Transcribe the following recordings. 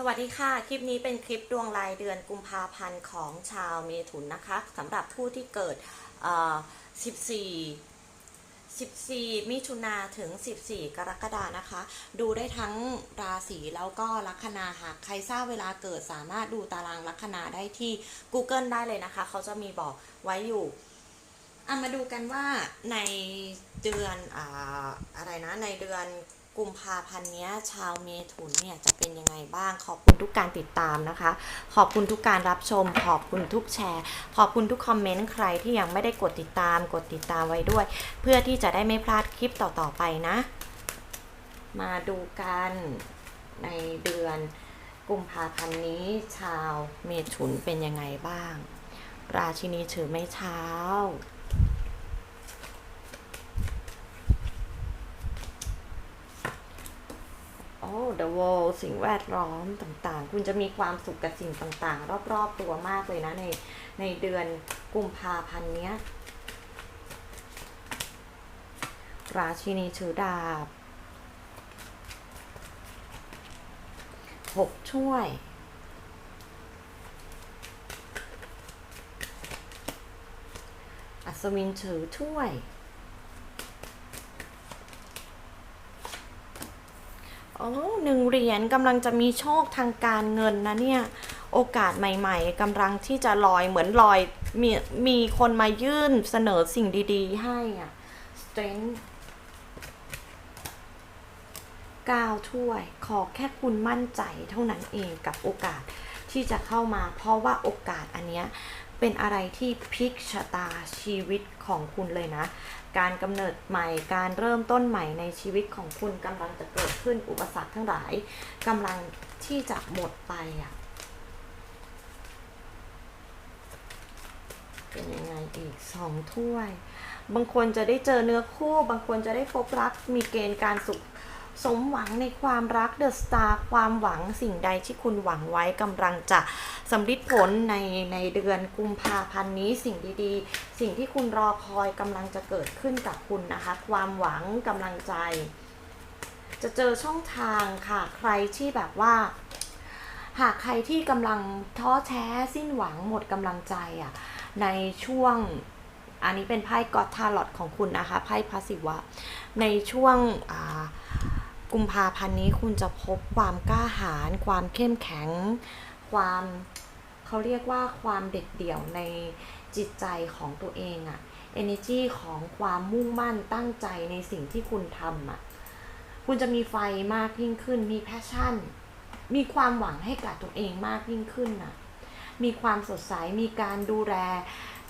สวัสดีค่ะ คลิปนี้เป็นคลิปดวงรายเดือนกุมภาพันธ์ของชาวเมถุนนะคะสำหรับผู้ที่เกิด 14 14 มิถุนาถึง 14 กรกฎานะคะ ดูได้ทั้งราศีแล้วก็ลัคนาหากใครทราบเวลาเกิดสามารถดูตารางลัคนาได้ที่ Google ได้เลยนะคะ เขาจะมีบอกไว้อยู่อะมาดูกันว่าในเดือนออะไรนะในเดือน กุมภาพันธ์นี้ชาวเมถุนเนี่ยจะเป็นยังไงบ้าง ขอบคุณทุกการติดตามนะคะ ขอบคุณทุกการรับชม ขอบคุณทุกแชร์ ขอบคุณทุกคอมเมนต์ใครที่ยังไม่ได้กดติดตาม กดติดตามไว้ด้วย เพื่อที่จะได้ไม่พลาดคลิปต่อๆไปนะ มาดูกันในเดือนกุมภาพันธ์นี้ชาวเมถุนเป็นยังไงบ้าง ราชินีถือไม้เท้า โอ้ the world สิ่งแวดล้อมต่างๆ คุณจะมีความสุขกับสิ่งต่างๆ รอบๆตัวมากเลยนะ ในในเดือนกุมภาพันธ์เนี้ย ราชินีถือดาบหกช่วย อัศวินถือถ้วย โอ้หนึ่งเหรียญกำลังจะมีโชคทางการเงินนะเนี่ย โอกาสใหม่ ๆกำลังที่จะลอยเหมือนลอยมีมีคนมายื่นเสนอสิ่งดีๆ ให้อะ strength ก้าวถ้วย ขอแค่คุณมั่นใจเท่านั้นเองกับโอกาสที่จะเข้ามา เพราะว่าโอกาสอันเนี้ย เป็นอะไรที่พลิกชะตาชีวิตของคุณเลยนะ การกำเนิดใหม่ การเริ่มต้นใหม่ในชีวิตของคุณกำลังจะเกิดขึ้นอุปสรรคทั้งหลายกำลังที่จะหมดไปอะเป็นยังไงอีกสองถ้วย บางคนจะได้เจอเนื้อคู่ บางคนจะได้พบรัก มีเกณฑ์การสุข สมหวังในความรักเดอะสตาร์ความหวังสิ่งใดที่คุณหวังไว้กำลังจะสำลิดผลในในเดือนกุมภาพันธ์นี้สิ่งดีๆ สิ่งที่คุณรอคอยกำลังจะเกิดขึ้นกับคุณนะคะ ความหวังกำลังใจ จะเจอช่องทางค่ะ ใครที่แบบว่า หากใครที่กำลังท้อแท้สิ้นหวังหมดกำลังใจอะในช่วงอันนี้เป็นไพ่กอตทาลอตของคุณนะคะไพ่พาสิวะในช่วงอ่า กุมภาพันธ์นี้คุณจะพบความกล้าหาญความเข้มแข็ง ความเขาเรียกว่าความเด็ดเดี่ยวในจิตใจของตัวเองอะ energy ของความมุ่งมั่นตั้งใจในสิ่งที่คุณทำอะคุณจะมีไฟมากยิ่งขึ้น มี passion มีความหวังให้กับตัวเองมากยิ่งขึ้นน่ะ มีความสดใส มีการดูแล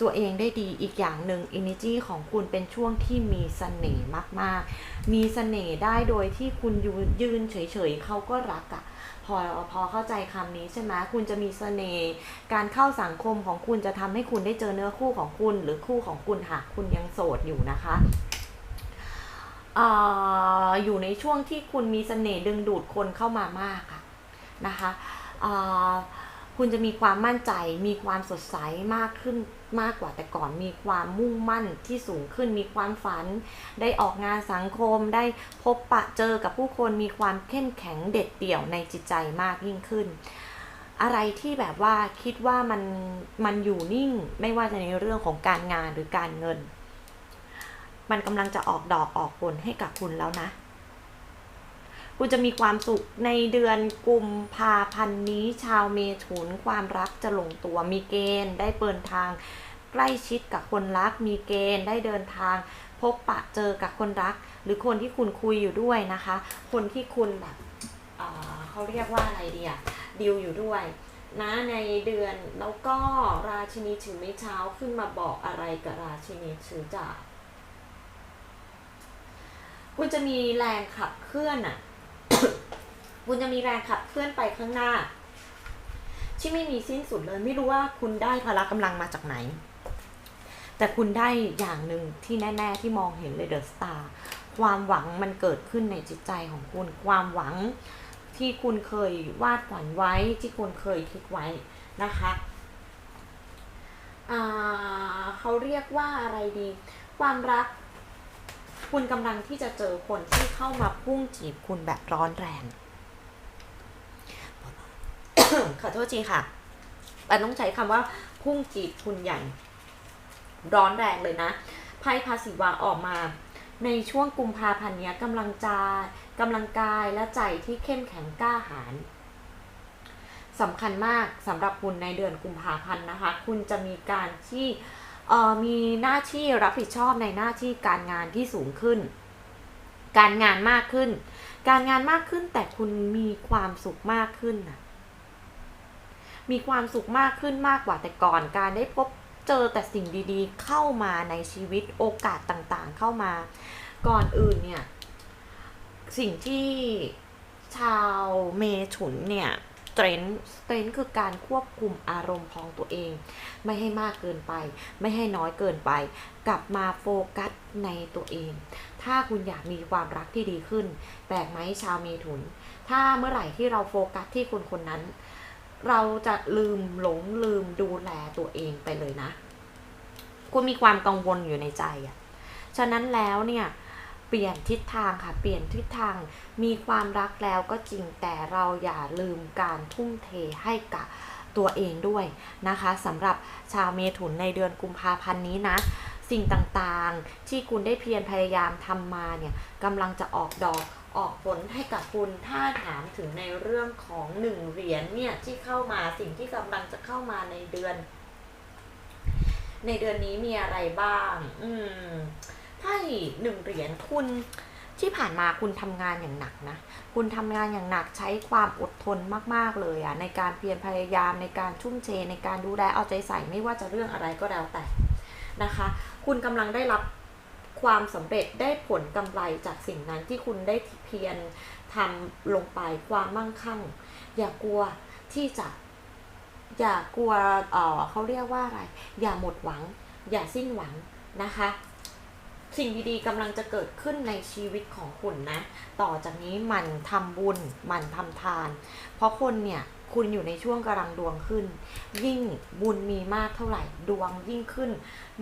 ตัวเองได้ดีอีกอย่างหนึ่ง energy ของคุณเป็นช่วงที่มีเสน่ห์มากๆ มีเสน่ห์ได้โดยที่คุณยืนเฉยๆเขาก็รักอะ่ะพอพอเข้าใจคำนี้ใช่ไหมคุณจะมีเสน่ห์การเข้าสังคมของคุณจะทำให้คุณได้เจอเนื้อคู่ของคุณ หรือคู่ของคุณหากคุณยังโสดอยู่นะคะอาอยู่ในช่วงที่คุณมีเสน่ห์ดึงดูดคนเข้ามามากะนะคะอ่าคุณจะมีความมั่นใจมีความสดใสมากขึ้น มากกว่าแต่ก่อนมีความมุ่งมั่นที่สูงขึ้นมีความฝัน ได้ออกงานสังคม ได้พบปะเจอกับผู้คนมีความเข้มแข็งเด็ดเดี่ยวในจิตใจมากยิ่งขึ้น อะไรที่แบบว่าคิดว่ามันมันอยู่นิ่งไม่ว่าจะในเรื่องของการงานหรือการเงิน มันกำลังจะออกดอกออกผลให้กับคุณแล้วนะ คุณจะมีความสุขในเดือนกุมภาพันธ์นี้ชาวเมถุนความรักจะหลงตัวมีเกณฑ์ ได้เปิดทางใกล้ชิดกับคนรัก มีเกณฑ์ได้เดินทาง พบปะเจอกับคนรัก หรือคนที่คุณคุยอยู่ด้วยนะคะ คนที่คุณแบบเเขาเรียกว่าอะไรดีอะดิวอยู่ด้วยนะในเดือนแล้วก็ราชินีถือไม้เช้าขึ้นมาบอกอะไรกับราชินีถือจ่าคุณจะมีแรงขับเคลื่อนอะ คุณจะมีแรงขับเคลื่อนไปข้างหน้า ที่ไม่มีสิ้นสุดเลยไม่รู้ว่าคุณได้พละกำลังมาจากไหน แต่คุณได้อย่างหนึ่งที่แน่ๆที่มองเห็นเลยเดอะสตาร์ความหวังมันเกิดขึ้นในจิตใจของคุณ ความหวังที่คุณเคยวาดฝันไว้ที่คุณเคยคิดไว้นะคะเขาเรียกว่าอะไรดี ความรัก คุณกำลังที่จะเจอคนที่เข้ามาพุ่งจีบคุณแบบร้อนแรงขอโทษทีค่ะปันต้องใช้คำว่าพุ่งจีบคุณอย่างร้อนแรงเลยนะไพ่พาสิวาออกมา ในช่วงกุมภาพันธ์นี้กำลังใจกำลังกายและใจที่เข้มแข็งกล้าหาญสำคัญมากสำหรับคุณในเดือนกุมภาพันธ์นะคะ คุณจะมีการที่ มีหน้าที่รับผิดชอบในหน้าที่การงานที่สูงขึ้น การงานมากขึ้น การงานมากขึ้นแต่คุณมีความสุขมากขึ้นน่ะมีความสุขมากขึ้นมากกว่าแต่ก่อนการได้พบเจอแต่สิ่งดีๆ เข้ามาในชีวิตโอกาสต่างๆ เข้ามา ก่อนอื่นเนี่ย สิ่งที่ชาวเมถุนเนี่ย เทรนเทรนคือการควบคุมอารมณ์ของตัวเอง ไม่ให้มากเกินไป ไม่ให้น้อยเกินไป กลับมาโฟกัสในตัวเอง ถ้าคุณอยากมีความรักที่ดีขึ้น แปลกไหมชาวเมถุน ถ้าเมื่อไหร่ที่เราโฟกัสที่คนคนนั้น เราจะลืมหลงลืมดูแลตัวเองไปเลยนะ คุณมีความกังวลอยู่ในใจอะ่ะ ฉะนั้นแล้วเนี่ย เปลี่ยนทิศทางค่ะ เปลี่ยนทิศทาง มีความรักแล้วก็จริงแต่เราอย่าลืมการทุ่มเทให้กับตัวเองด้วยนะคะสำหรับชาวเมถุนในเดือนกุมภาพันธ์นี้นะ สิ่งต่างๆ ที่คุณได้เพียรพยายามทำมาเนี่ยกำลังจะออกดอกออกผลให้กับคุณถ้าถามถึงในเรื่องของหนึ่งเหรียญเนี่ยที่เข้ามาสิ่งที่กำลังจะเข้ามาในเดือน ในเดือนนี้มีอะไรบ้าง อืม ไพ่หนึ่งเหรียญคุณที่ผ่านมาคุณทำงานอย่างหนักนะ คุณทำงานอย่างหนักใช้ความอดทนมากๆเลยอะในการเพียรพยายามในการชุ่มเทในการดูแลเอาใจใส่ไม่ว่าจะเรื่องอะไรก็แล้วแต่นะคะ คุณกำลังได้รับความสำเร็จได้ผลกำไรจากสิ่งนั้นที่คุณได้เพียรทำลงไปความมั่งคั่ง อย่ากลัวที่จะอย่ากลัวเออเขาเรียกว่าอะไร อย่าหมดหวัง อย่าสิ้นหวังนะคะ สิ่งดีๆกำลังจะเกิดขึ้นในชีวิตของคุณนะ ต่อจากนี้มันทำบุญมันทำทาน เพราะคนเนี่ยคุณอยู่ในช่วงกำลังดวงขึ้น ยิ่งบุญมีมากเท่าไหร่ดวงยิ่งขึ้น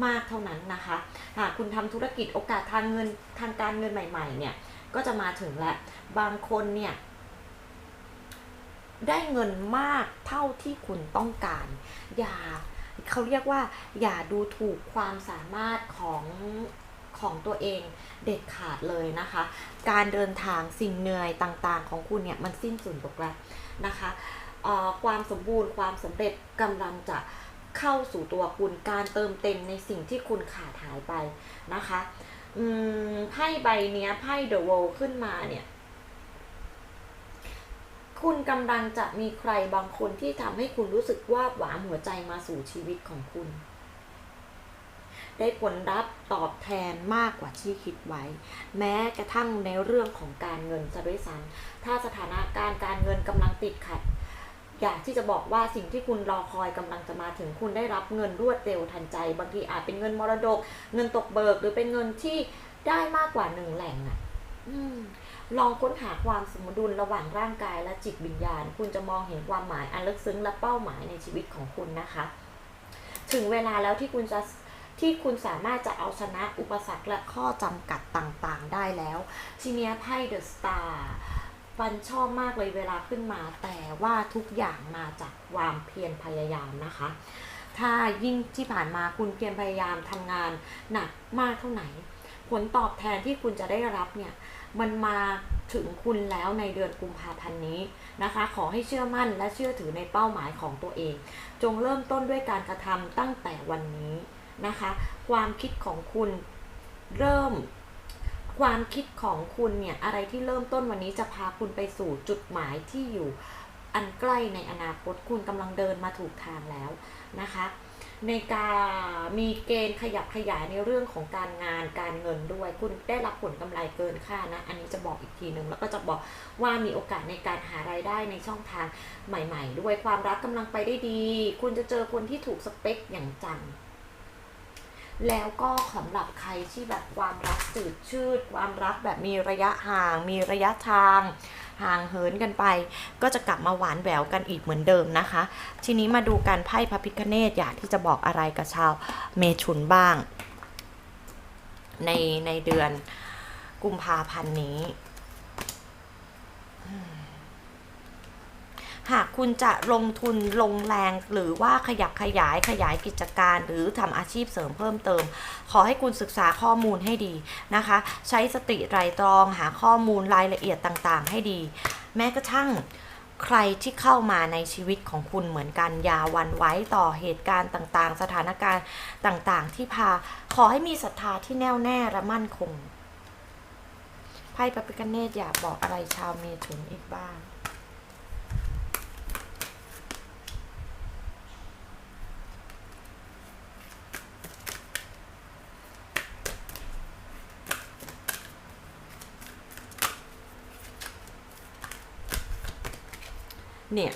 มากเท่านั้นนะคะหากคุณทำธุรกิจโอกาสทางเงินทางการเงินใหม่ๆ เนี่ยก็จะมาถึงแล้วบางคนเนี่ยได้เงินมากเท่าที่คุณต้องการ อย่าเขาเรียกว่า อย่าดูถูกความสามารถของ ของตัวเองเด็ดขาดเลยนะคะ การเดินทางสิ่งเหนื่อยต่างๆ ของคุณเนี่ยมันสิ้นสุดลงแล้วนะคะความสมบูรณ์ความสำเร็จกำลังจะเข้าสู่ตัวคุณการเติมเต็มในสิ่งที่คุณขาดหายไปนะคะไพ่ใบเนี้ยไพ่ The World ขึ้นมาเนี่ย คุณกำลังจะมีใครบางคนที่ทำให้คุณรู้สึกว่าหวานหัวใจมาสู่ชีวิตของคุณ ได้ผลรับตอบแทนมากกว่าที่คิดไว้ แม้กระทั่งในเรื่องของการเงินซะด้วยซ้ำถ้าสถานการณ์การเงินกำลังติดขัด อยากที่จะบอกว่าสิ่งที่คุณรอคอยกำลังจะมาถึงคุณได้รับเงินรวดเร็วทันใจ บางทีอาจเป็นเงินมรดก เงินตกเบิก หรือเป็นเงินที่ได้มากกว่าหนึ่งแหล่งอะลองค้นหาความสมดุลระหว่างร่างกายและจิตวิญญาณ คุณจะมองเห็นความหมายอันลึกซึ้งและเป้าหมายในชีวิตของคุณนะคะ ถึงเวลาแล้วที่คุณจะ ที่คุณสามารถจะเอาชนะอุปสรรคและข้อจำกัดต่างๆ ได้แล้วทีเนี้ยไพ่เดอะสตาร์ฟันชอบมากเลยเวลาขึ้นมาแต่ว่าทุกอย่างมาจากความเพียรพยายามนะคะ ถ้ายิ่งที่ผ่านมาคุณเพียรพยายามทำงานหนักมากเท่าไหนผลตอบแทนที่คุณจะได้รับเนี่ยมันมาถึงคุณแล้วในเดือนกุมภาพันธ์นี้นะคะ ขอให้เชื่อมั่นและเชื่อถือในเป้าหมายของตัวเอง จงเริ่มต้นด้วยการกระทำตั้งแต่วันนี้ นะคะ ความคิดของคุณเริ่ม ความคิดของคุณเนี่ยอะไรที่เริ่มต้นวันนี้จะพาคุณไปสู่จุดหมายที่อยู่อันใกล้ในอนาคตคุณกำลังเดินมาถูกทางแล้วนะคะ ในการมีเกณฑ์ขยับขยายในเรื่องของการงานการเงินด้วย คุณได้รับผลกำไรเกินค่านะ อันนี้จะบอกอีกทีหนึ่งแล้วก็จะบอกว่ามีโอกาสในการหารายได้ในช่องทางใหม่ ๆ ด้วยความรักกำลังไปได้ดี คุณจะเจอคนที่ถูกสเปคอย่างจัง แล้วก็สำหรับใครที่แบบความรักจืดชืด ความรักแบบมีระยะห่าง มีระยะทาง ห่างเหินกันไป ก็จะกลับมาหวานแหววกันอีกเหมือนเดิมนะคะ ทีนี้มาดูการไพ่พระพิคเนตอยากที่จะบอกอะไรกับชาวเมถุนบ้าง ในในเดือนกุมภาพันธ์นี้อืม หากคุณจะลงทุนลงแรงหรือว่าขยับขยายขยายกิจการ หรือทำอาชีพเสริมเพิ่มเติม ขอให้คุณศึกษาข้อมูลให้ดีนะคะ ใช้สติไตรตรองหาข้อมูลรายละเอียดต่างๆ ให้ดี แม้กระทั่งใครที่เข้ามาในชีวิตของคุณเหมือนกันอย่าหวันไหว้ต่อเหตุการณ์ต่างๆ สถานการณ์ต่างๆ ที่พา ขอให้มีศรัทธาที่แน่วแน่และมั่นคงไพ่พระพิฆเนศอยากบอกอะไรชาวเมถุนอีกบ้าง เนี่ย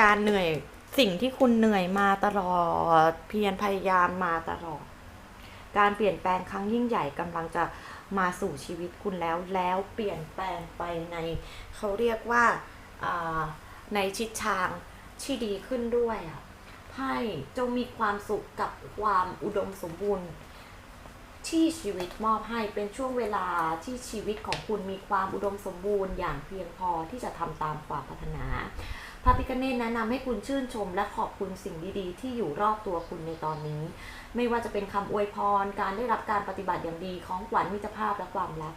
การเหนื่อยสิ่งที่คุณเหนื่อยมาตลอด เพียรพยายามมาตลอด การเปลี่ยนแปลงครั้งยิ่งใหญ่กำลังจะมาสู่ชีวิตคุณแล้วแล้วเปลี่ยนแปลงไปในเขาเรียกว่าในทิศทางที่ดีขึ้นด้วยอะไพ่จงมีความสุขกับความอุดมสมบูรณ์ ที่ชีวิตมอบให้เป็นช่วงเวลาที่ชีวิตของคุณมีความอุดมสมบูรณ์ อย่างเพียงพอที่จะทำตามความปรารถนา ระพิคเนตแนะนำให้คุณชื่นชม และขอบคุณสิ่งดีๆ ที่อยู่รอบตัวคุณในตอนนี้ ไม่ว่าจะเป็นคำอวยพร การได้รับการปฏิบัติอย่างดีของขวัญมิตรภาพและความรัก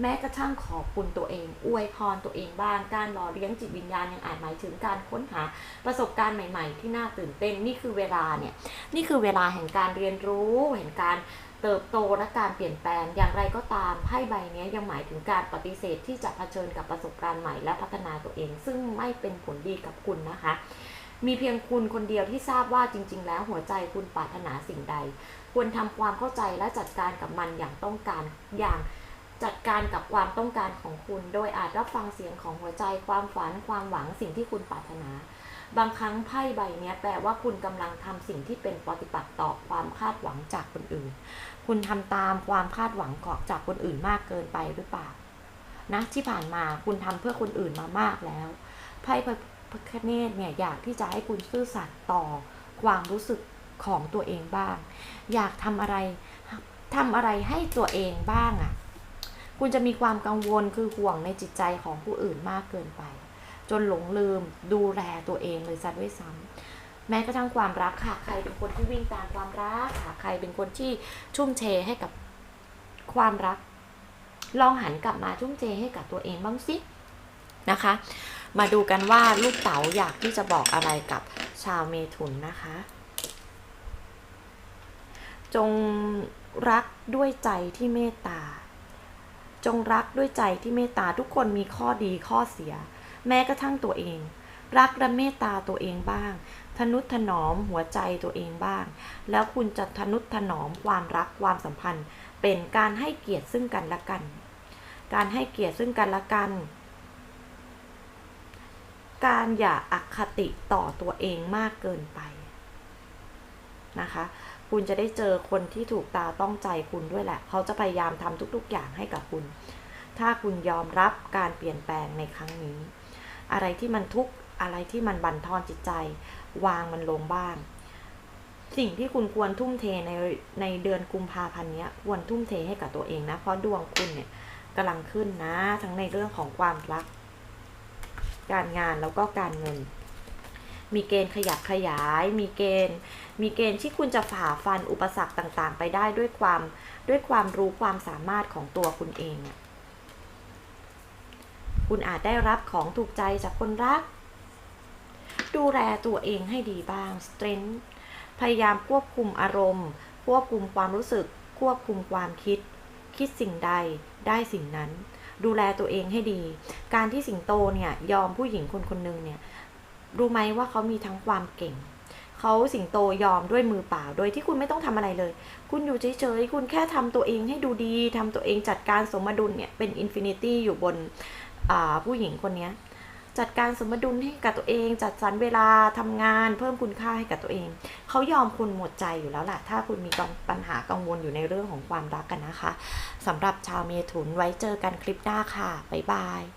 แม้กระทั่งขอบคุณตัวเอง อวยพรตัวเองบ้าง การหล่อเลี้ยงจิตวิญญาณยังอาจหมายถึงการค้นหาประสบการณ์ใหม่ ๆ ที่น่าตื่นเต้น นี่คือเวลาเนี่ย นี่คือเวลาแห่งการเรียนรู้ แห่งการ เติบโตและการเปลี่ยนแปลงอย่างไรก็ตามไพ่ใบนี้ยังหมายถึงการปฏิเสธที่จะเผชิญกับประสบการณ์ใหม่และพัฒนาตัวเอง ซึ่งไม่เป็นผลดีกับคุณนะคะมีเพียงคุณคนเดียวที่ทราบว่าจริง ๆ แล้วหัวใจคุณปรารถนาสิ่งใด ควรทำความเข้าใจและจัดการกับมันอย่างต้องการอย่างจัดการกับความต้องการของคุณ โดยอาจรับฟังเสียงของหัวใจความฝันความหวังสิ่งที่คุณปรารถนา บางครั้งไพ่ใบนี้แปลว่าคุณกำลังทำสิ่งที่เป็นปฏิปักษ์ต่อความคาดหวังจากคนอื่น คุณทำตามความคาดหวังเกาะจากคนอื่นมากเกินไปหรือเปล่านะที่ผ่านมาคุณทำเพื่อคนอื่นมามากแล้วไพ่พระพิฆเนศเนี่ยอยากที่จะให้คุณซื่อสัตย์ต่อความรู้สึกของตัวเองบ้าง อยากทำอะไรทำอะไรให้ตัวเองบ้างอะ่ะ คุณจะมีความกังวลคือห่วงในจิตใจของผู้อื่นมากเกินไป จนหลงลืมดูแลตัวเองเลยซะด้วยซ้ำแม้กระทั่งความรักค่ะ ใครเป็นคนที่วิ่งตามความรักค่ะ ใครเป็นคนที่ชุ่มเทให้กับความรัก ลองหันกลับมาชุ่มเทให้กับตัวเองบ้างสินะคะ มาดูกันว่าลูกเต๋าอยากที่จะบอกอะไรกับชาวเมถุนนะคะ จงรักด้วยใจที่เมตตา จงรักด้วยใจที่เมตตาทุกคนมีข้อดีข้อเสีย แม้กระทั่งตัวเอง รักและเมตตาตัวเองบ้าง ทนุถนอมหัวใจตัวเองบ้าง แล้วคุณจะทนุถนอมความรักความสัมพันธ์ เป็นการให้เกียรติซึ่งกันและกัน การให้เกียรติซึ่งกันและกัน การอย่าอคติต่อตัวเองมากเกินไปนะคะคุณจะได้เจอคนที่ถูกตาต้องใจคุณด้วยแหละ เขาจะพยายามทำทุกๆอย่างให้กับคุณ ถ้าคุณยอมรับการเปลี่ยนแปลงในครั้งนี้ อะไรที่มันทุกข์อะไรที่มันบั่นทอนจิตใจ วางมันลงบ้าง สิ่งที่คุณควรทุ่มเทในในเดือนกุมภาพันธ์นี้ควรทุ่มเทให้กับตัวเองนะ เพราะดวงคุณเนี่ยกำลังขึ้นนะ ทั้งในเรื่องของความรัก การงานแล้วก็การเงิน มีเกณฑ์ขยับขยาย มีเกณฑ์ มีเกณฑ์ที่คุณจะฝ่าฟันอุปสรรคต่างๆ ไปได้ด้วยความด้วยความรู้ความสามารถของตัวคุณเองอะ คุณอาจได้รับของถูกใจจากคนรัก ดูแลตัวเองให้ดีบ้าง strength พยายามควบคุมอารมณ์ ควบคุมความรู้สึก ควบคุมความคิด คิดสิ่งใดได้สิ่งนั้น ดูแลตัวเองให้ดี การที่สิงโตเนี่ยยอมผู้หญิงคนคนหนึ่งเนี่ยรู้ไหมว่าเขามีทั้งความเก่งเขาสิงโตยอมด้วยมือเปล่า โดยที่คุณไม่ต้องทำอะไรเลย คุณอยู่เฉยๆ คุณแค่ทำตัวเองให้ดูดีทำตัวเองจัดการสมดุลเนี่ย เป็นอินฟินิตี้อยู่บน ผู้หญิงคนนี้จัดการสมดุลให้กับตัวเอง จัดสรรเวลาทำงานเพิ่มคุณค่าให้กับตัวเอง เขายอมคุณหมดใจอยู่แล้วแหละถ้าคุณมีปัญหากังวลอยู่ในเรื่องของความรักกันนะคะสำหรับชาวเมถุนไว้เจอกันคลิปหน้าค่ะบ๊ายบาย